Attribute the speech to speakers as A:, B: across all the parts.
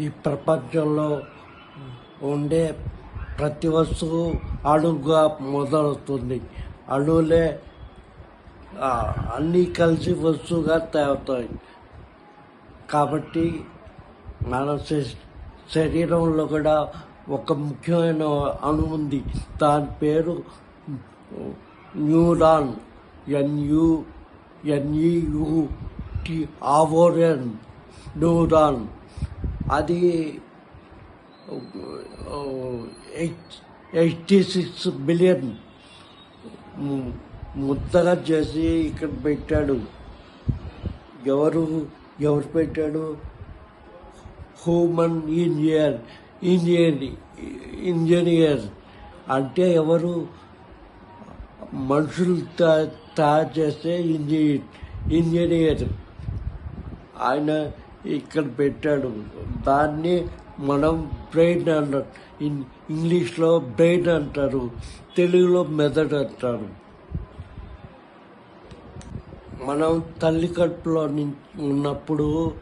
A: ఈ ప్రపంచంలో ఉండే ప్రతి వస్తువు అణువుగా మొదలవుతుంది. అణువులే అన్నీ కలిసి వస్తువుగా తయారవుతాయి. కాబట్టి మన శ- శరీరంలో కూడా ఒక ముఖ్యమైన అణువు ఉంది. దాని పేరు న్యూరాన్ ఎన్యు ఎన్ఈయు టి ఆవోరన్ న్యూరాన్. అది ఎయిటీ సిక్స్ బిలియన్ ముద్దగా చేసి ఇక్కడ పెట్టాడు. ఎవరు ఎవరు పెట్టాడు? హ్యూమన్ ఇంజనీర్ ఇంజనీర్ ఇంజనీర్ అంటే ఎవరు? మనుషులు తా- తయారు చేస్తే ఇంజనీర్ ఇంజనీర్. ఆయన ఇక్కడ పెట్టాడు. దాన్ని మనం బ్రెయిన్ అంటారు ఇన్ ఇంగ్లీష్లో బ్రెయిన్ అంటారు. తెలుగులో మెదడు అంటారు. మనం తల్లి కడుపులో ఉన్నప్పుడు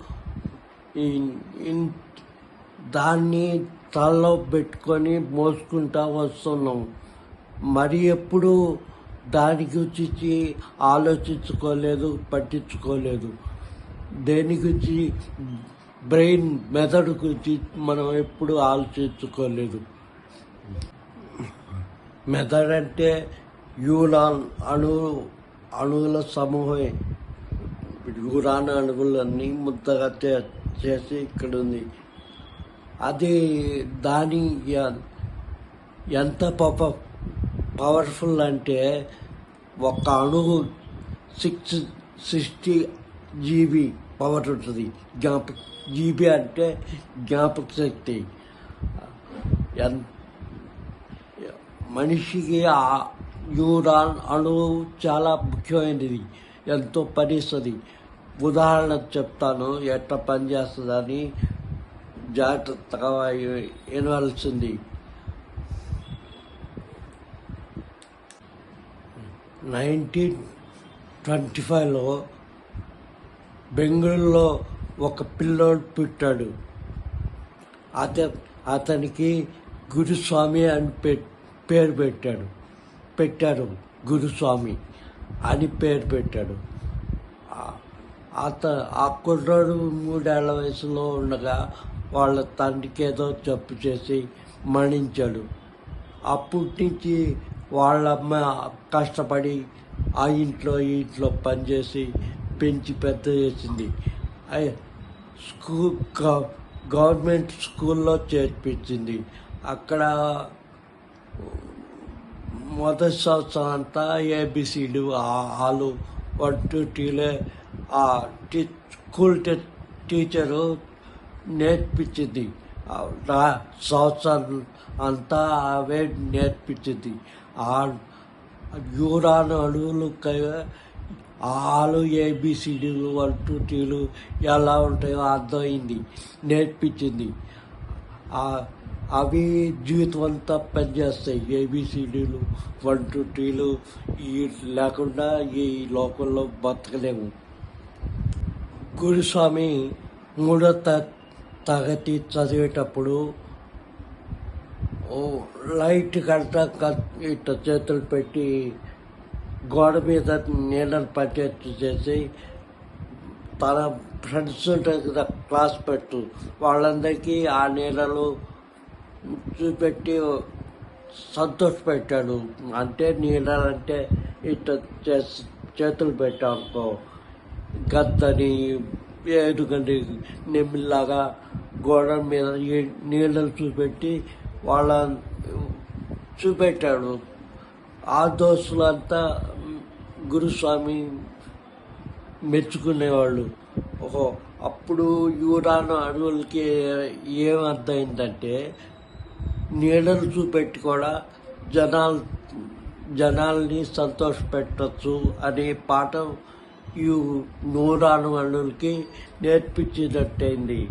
A: దాన్ని తలలో పెట్టుకొని మోసుకుంటా వస్తున్నాం. మరి ఎప్పుడు దాని గురించి ఆలోచించుకోలేదు పట్టించుకోలేదు. దేని గురించి? బ్రెయిన్ మెదడు గురించి మనం ఎప్పుడు ఆలోచించుకోలేదు. మెదడ్ అంటే యూరాన్ అణు అణువుల సమూహమే. యూరాన్ అణువులన్నీ ముద్దగా చే- చేసి ఇక్కడ ఉంది అది దాని ఎంత పవ పవర్ఫుల్ అంటే ఒక అణువు సిక్స్ సిక్స్టీ జీబీ పవర్ ఉంటుంది. జ్ఞాపక జీబీ అంటే జ్ఞాపక శక్తి. ఎన్ మనిషికి ఆ న్యూరాన్ అణువు చాలా ముఖ్యమైనది. ఎంతో పనిస్తుంది ఉదాహరణ చెప్తాను ఎట్లా పనిచేస్తుందని జాగ్రత్తగా వినవలసింది. నైన్టీన్ ట్వంటీ ఫైవ్లో బెంగళూరులో ఒక పిల్లోడు పుట్టాడు. అత అతనికి గురుస్వామి అని పె పేరు పెట్టాడు. పెట్టారు గురుస్వామి అని పేరు పెట్టాడు. అత ఆ కుర్రాడు మూడేళ్ళ వయసులో ఉండగా వాళ్ళ తండ్రికి ఏదో జబ్బు చేసి మరణించాడు. అప్పటి నుంచి వాళ్ళ అమ్మ కష్టపడి ఆ ఇంట్లో ఈ ఇంట్లో పనిచేసి పెంచి పెద్ద చేసింది. స్కూల్ గవర్నమెంట్ స్కూల్లో చేర్పించింది. అక్కడ మొదటి సంవత్సరం అంతా ఏబిసిడు ఆలు వన్ టూ టీలే ఆ టీ స్కూల్ టీచరు నేర్పించింది. నా సంవత్సరం అంతా అవే నేర్పించింది. ఆ యూరాన్ అణువులు ఆలు ఏబిసిడీలు వన్ టూ త్రీలు ఎలా ఉంటాయో అర్థమైంది నేర్పించింది. అవి జీవితం అంతా పనిచేస్తాయి. ఏబిసిడీలు వన్ టూ త్రీలు ఈ లేకుండా ఈ లోకంలో బతకలేము. గురుస్వామి మూడో త తరగతి చదివేటప్పుడు లైట్ గంట ఇట్ట చేతులు పెట్టి గోడ మీద నీళ్ళని పట్టేట్టు చేసి తన ఫ్రెండ్స్ ఉంటారు కదా క్లాస్ పెట్టు. వాళ్ళందరికీ ఆ నీళ్ళలో చూపెట్టి సంతోషపెట్టాడు. అంటే నీళ్ళంటే ఇట్ట చేసి చేతులు పెట్టానుకో గద్దని ఏడుగండి నెమ్మిలాగా గోడ మీద నీళ్ళను చూపెట్టి వాళ్ళ చూపెట్టాడు. ఆ దోస్తులంతా గురుస్వామి మెచ్చుకునేవాళ్ళు. ఓహో అప్పుడు యూరాన్ అడవులకి ఏం అర్థమైందంటే నీడలు చూపెట్టి కూడా జనాలు జనాల్ని సంతోషపెట్టచ్చు అనే పాఠం ఈ నూరాను అణువులకి నేర్పించినట్టయింది.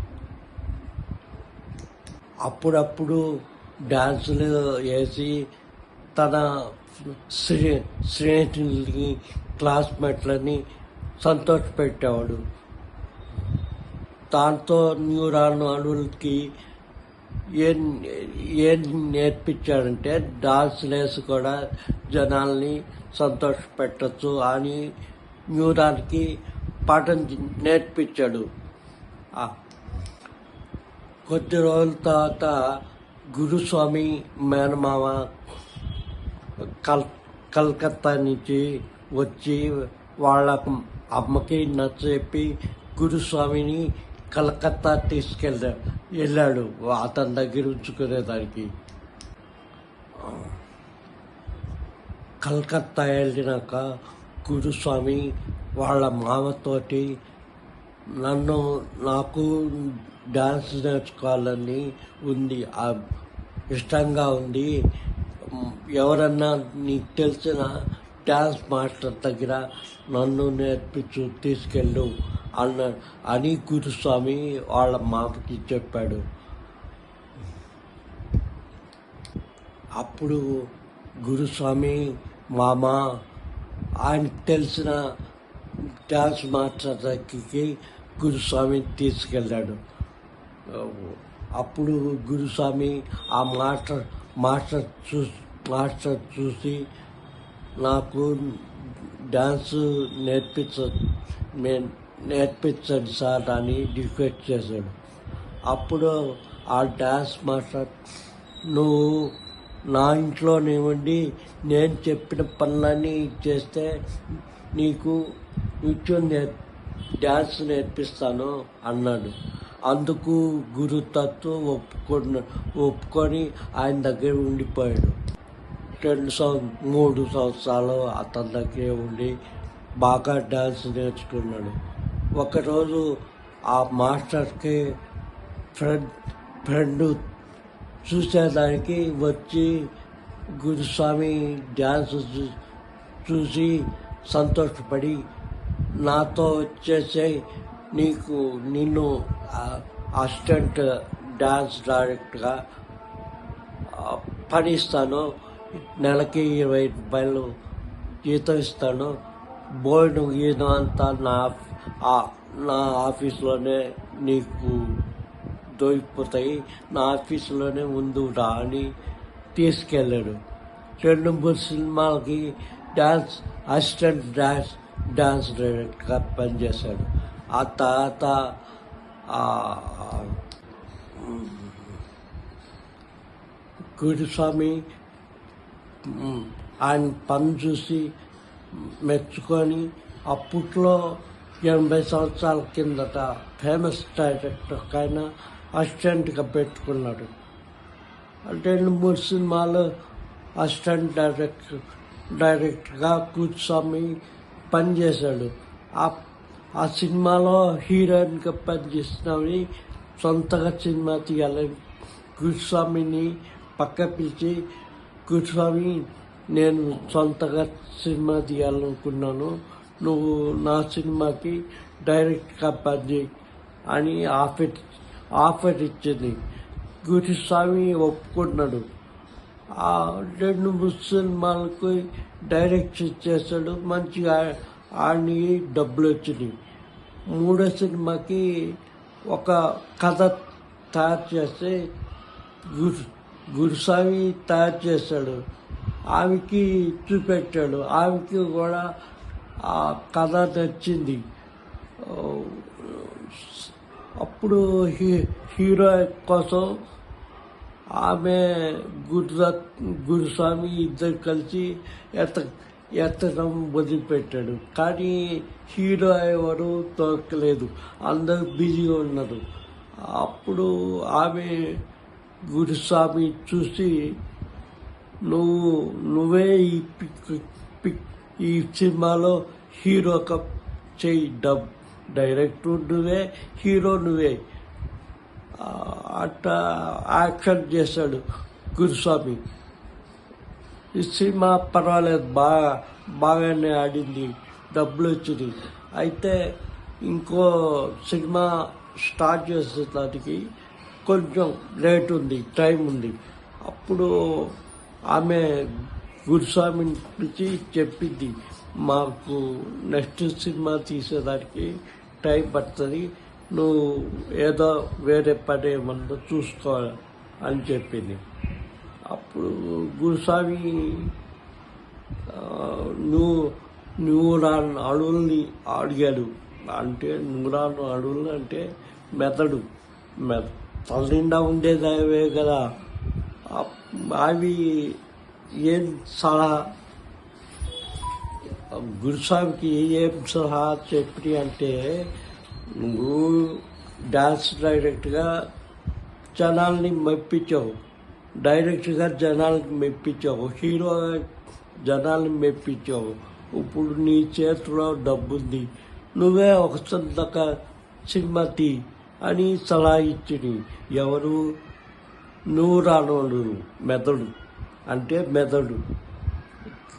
A: అప్పుడప్పుడు డాన్సులు వేసి తన స్నే స్నేహితుల్ని క్లాస్మేట్లని సంతోషపెట్టేవాడు. దాంతో న్యూరాన్ అణువులకి ఏం ఏం నేర్పించాడంటే డాన్స్ రేస్ కూడా జనాల్ని సంతోషపెట్టచ్చు అని న్యూరాన్కి పాఠం నేర్పించాడు. కొద్ది రోజుల తర్వాత గురుస్వామి మేనమామ కల్ కలకత్తా నుంచి వచ్చి వాళ్ళ అమ్మకి నచ్చజెప్పి గురుస్వామిని కలకత్తా తీసుకెళ్ళా వెళ్ళాడు. అతని దగ్గర ఉంచుకునేదానికి. కలకత్తా వెళ్ళినాక గురుస్వామి వాళ్ళ మామతోటి నన్ను నాకు డాన్స్ నేర్చుకోవాలని ఉంది. ఇష్టంగా ఉంది. ఎవరన్నా నీకు తెలిసిన డ్యాన్స్ మాస్టర్ దగ్గర నన్ను నేర్పించు తీసుకెళ్ళు అన్న అని గురుస్వామి వాళ్ళ మామకి చెప్పాడు. అప్పుడు గురుస్వామి మామ ఆయనకు తెలిసిన డ్యాన్స్ మాస్టర్ దగ్గరికి గురుస్వామి తీసుకెళ్ళాడు. అప్పుడు గురుస్వామి ఆ మాస్టర్ మాస్టర్ చూ మాస్టర్ చూసి నాకు డాన్స్ నేర్పించ నేర్పించండి సార్ అని రిక్వెస్ట్ చేశాడు. అప్పుడు ఆ డాన్స్ మాస్టర్ నువ్వు నా ఇంట్లోనే ఉండి నేను చెప్పిన పనులన్నీ చేస్తే నీకు నృత్యం నేర్ డ్యాన్స్ నేర్పిస్తాను అన్నాడు. అందుకు గురుతత్వం ఒప్పుకొని ఒప్పుకొని ఆయన దగ్గర ఉండిపోయాడు. రెండు సంవ మూడు సంవత్సరాలు అతని దగ్గరే ఉండి బాగా డాన్స్ నేర్చుకున్నాడు. ఒకరోజు ఆ మాస్టర్కి ఫ్రెండ్ ఫ్రెండ్ చూసేదానికి వచ్చి గురుస్వామి డ్యాన్స్ చూ- చూసి సంతోషపడి నాతో వచ్చేసే నీకు నిన్ను అసిస్టెంట్ డ్యాన్స్ డైరెక్ట్గా పనిస్తాను. నెలకి ఇరవై రూపాయలు జీతం ఇస్తాను. బోర్డు గీతం అంతా నా నా ఆఫీస్లోనే నీకు దొరికిపోతాయి నా ఆఫీసులోనే ముందు రా అని తీసుకెళ్ళాడు. రెండు మూడు సినిమాలకి డాన్స్ అసిస్టెంట్ డాన్స్ డాన్స్ డైరెక్టర్గా పనిచేశాడు. ఆ తర్వాత గురుస్వామి ఆయన పని చూసి మెచ్చుకొని అప్పట్లో ఎనభై సంవత్సరాల కిందట ఫేమస్ డైరెక్టర్ ఒక ఆయన అసిస్టెంట్గా పెట్టుకున్నాడు రెండు మూడు సినిమాలు అసిస్టెంట్ డైరెక్టర్ డైరెక్టర్గా కూర్చొని పనిచేశాడు ఆ సినిమాలో హీరోయిన్గా పనిచేస్తున్నామని సొంతగా సినిమా తీయాలని గురుస్వామిని పక్క పిలిచి గురుస్వామి నేను సొంతగా సినిమా తీయాలనుకున్నాను. నువ్వు నా సినిమాకి డైరెక్ట్ కంపెనీ అని ఆఫర్ ఆఫర్ ఇచ్చింది. గురుస్వామి ఒప్పుకున్నాడు ఆ రెండు మూడు సినిమాలకు డైరెక్షన్ చేశాడు. మంచిగా ఆడిని డబ్బులు వచ్చినాయి. మూడో సినిమాకి ఒక కథ తయారు చేస్తే గురు గురుస్వామి తయారు చేశాడు ఆమెకి చూపెట్టాడు ఆమెకి కూడా ఆ కథ నచ్చింది. అప్పుడు హీ హీరో కోసం ఆమె గురుదత్ గురుస్వామి ఇద్దరు కలిసి ఎత్త ఎత్తడం వదిలిపెట్టాడు కానీ హీరో ఎవరు దొరకలేదు. అందరూ బిజీగా ఉన్నారు. అప్పుడు ఆమె గురుస్వామి చూసి నువ్వు నువ్వే ఈ పిక్ పిక్ ఈ సినిమాలో హీరో కప్ చేయి డబ్ డైరెక్టర్ నువ్వే హీరో నువ్వే. అట్ట అట్లా యాక్షన్ చేశాడు గురుస్వామి. ఈ సినిమా పర్వాలేదు బాగా బాగానే ఆడింది డబ్బులు వచ్చింది. అయితే ఇంకో సినిమా స్టార్ట్ చేసేదానికి కొంచెం లేట్ ఉంది టైం ఉంది. అప్పుడు ఆమె గురుస్వామిని పిలిచి చెప్పింది మాకు నెక్స్ట్ సినిమా తీసేదానికి టైం పడుతుంది నువ్వు ఏదో వేరే పని ఏమన్నా చూసుకో అని చెప్పింది. అప్పుడు గురుస్వామి నువ్వు నువ్వు న్యూరాన్ అడవుల్ని అడిగాడు. అంటే న్యూరాన్ అడవులు అంటే మెదడు మెద తల నిండా ఉండేదవే కదా. అవి ఏం సలహా? గురుసాబ్కి ఏం సలహా చెప్పి అంటే నువ్వు డాన్స్ డైరెక్ట్గా జనాల్ని మెప్పించావు. డైరెక్ట్గా జనాలకి మెప్పించావు. హీరో జనాల్ని మెప్పించావు. ఇప్పుడు నీ చేతిలో డబ్బుంది. నువ్వే ఒక చిన్న సినిమా తీ అని సలహా ఎవరు? నూరానోడు మెదడు. అంటే మెదడు.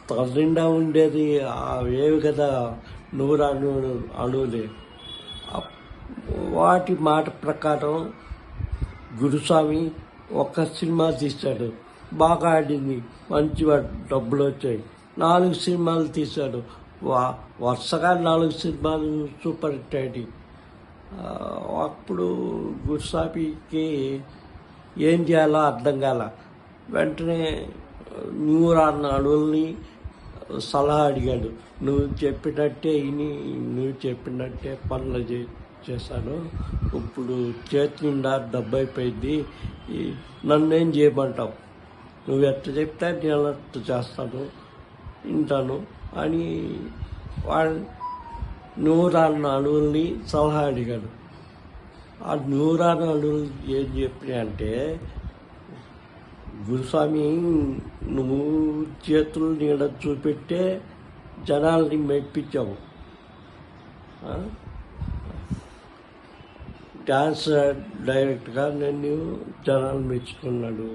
A: తల నిండా ఉండేది ఏవి కదా? నువ్వు అణువులే. వాటి మాట ప్రకారం గురుస్వామి ఒక సినిమా తీశాడు. బాగా ఆడింది. మంచి డబ్బులు వచ్చాయి. నాలుగు సినిమాలు తీశాడు. వా వరుసగా నాలుగు సినిమాలు సూపర్ హిట్ అయ్యాయి అప్పుడు గురుస్వామికి ఏం చేయాలో అర్థం కాల. వెంటనే న్యూరాన్ అడవుల్ని సలహా అడిగాడు. నువ్వు చెప్పినట్టే ఇని నువ్వు చెప్పినట్టే పనులు చే చేశాను. ఇప్పుడు చేతి నిండా డబ్బు అయిపోయింది నన్నేం చేయమంటావు? నువ్వు ఎట్ట చెప్తే నేను అట్ట చేస్తాను వింటాను అని వాళ్ళు నూరాన్న అణువుల్ని సలహా అడిగాడు. ఆ నూరాన్న అణువులు ఏం చెప్పినా అంటే గురుస్వామి నువ్వు చేతులు నీడ చూపెట్టే జనాల్ని మెప్పించావు. డ్యాన్స్ డాన్స్ డైరెక్ట్గా నేను జనాలు మెచ్చుకున్నాడు.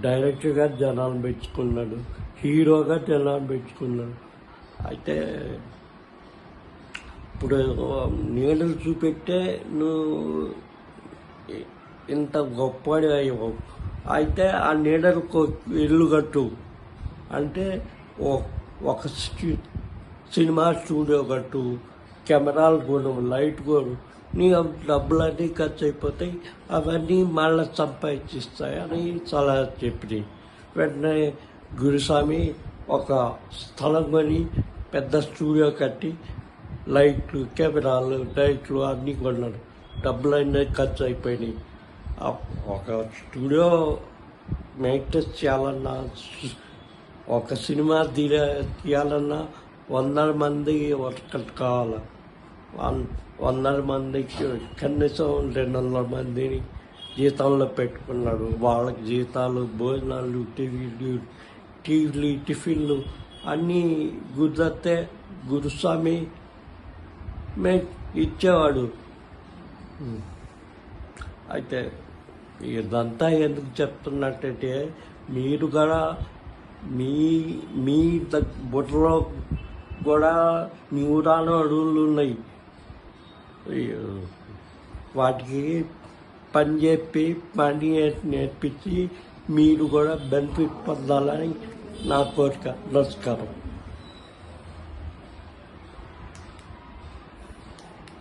A: డైరెక్ట్గా జనాలు మెచ్చుకున్నాడు. హీరోగా జనాలు మెచ్చుకున్నాడు. అయితే ఇప్పుడు నీడలు చూపెట్టే నువ్వు ఇంత గొప్పవాడి అయ్యావు అయితే ఆ నీడలకు ఇల్లు కట్టు. అంటే ఒక సినిమా స్టూడియో కట్టు కెమెరాలు కొను లైట్ కొను. నీ డబ్బులన్నీ ఖర్చు అయిపోతాయి అవన్నీ మళ్ళీ సంపాదించిస్తాయి అని సలహా చెప్పింది వెంటనే గురుస్వామి ఒక స్థలం కొని పెద్ద స్టూడియో కట్టి లైట్లు కెమెరాలు లైట్లు అన్నీ కొన్నాడు. డబ్బులన్నీ ఖర్చు అయిపోయినాయి ఒక స్టూడియో మెయింటెన్స్ చేయాలన్నా ఒక సినిమా తీయ తీయాలన్నా వందల మంది వర్కర్లు కావాలి. వన్- వందల మందికి కనీసం రెండు వందల మందిని జీతంలో పెట్టుకున్నాడు. వాళ్ళకి జీతాలు భోజనాలు టీవీలు టీవీలు టిఫిన్లు అన్నీ గురితే గురుస్వామి మే ఇచ్చేవాడు. అయితే ఇదంతా ఎందుకు చెప్తున్నట్టయితే మీరు కూడా మీ మీ బుర్రలో కూడా న్యూరాన్ అడుగులు ఉన్నాయి. వాటికి పని చెప్పి పని నేర్పించి మీరు కూడా బెనిఫిట్ పొందాలని నా కోరిక. నమస్కారం.